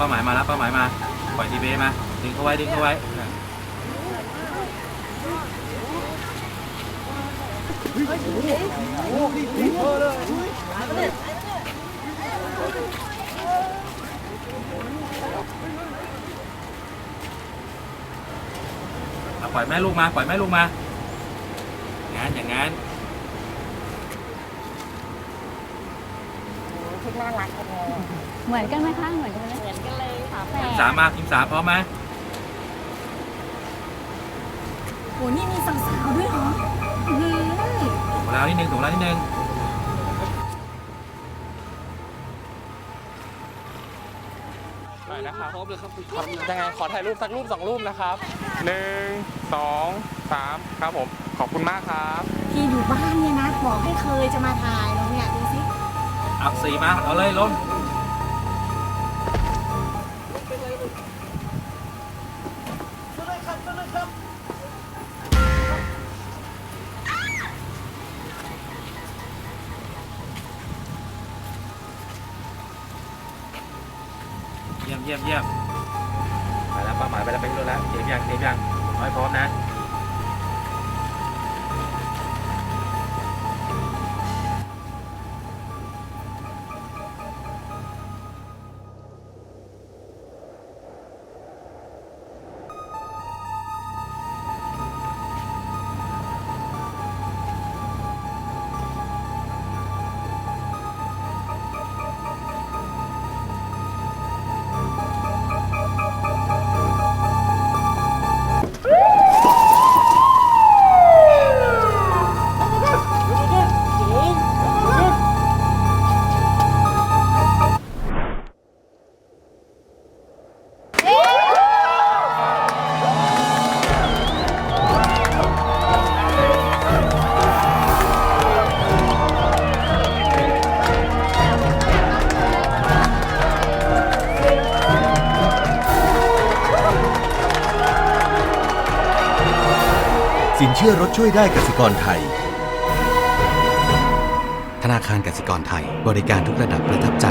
ป้าหมายมาแล้วเป้าหมายมา ปล่อยทีเบมา ดึงเข้าไว้ ดึงเข้าไว้เอาปล่อยแม่ลูกมา ปล่อยแม่ลูกมาอย่างนั้นอย่างนั้น ชุด น่ารักจังเลยเหมือนกันไหมคะเหมือนกันไหมเหมือนกันเลยฝาแฝทีมดสามมาทีมสามพร้อมไหมโหนี่มีสาวๆด้วยเหรออื้อหือถูกแล้วนิดนึงถูกแล้วนิดนึงได้นะครับพร้อมเลยครับยังไงขอถ่ายรูปสักรูปสองรูปนะครับหนึ่งสองสามครับผม ขอบคุณมากครับ ที่อยู่บ้านเนี่ยนะ บอกให้เคยจะมาถ่ายเราเนี่ยดูสิเอาสีมา เอาเลยลงเยี่ยมเยี่ยมเยี่ยมไปแล้วเป้าหมายไปแล้วไปรู้แล้วเตรียมยังเตรียมยังน้อยพร้อมนะ สินเชื่อรถช่วยได้กสิกรไทย ธนาคารกสิกรไทยบริการทุกระดับประทับใจ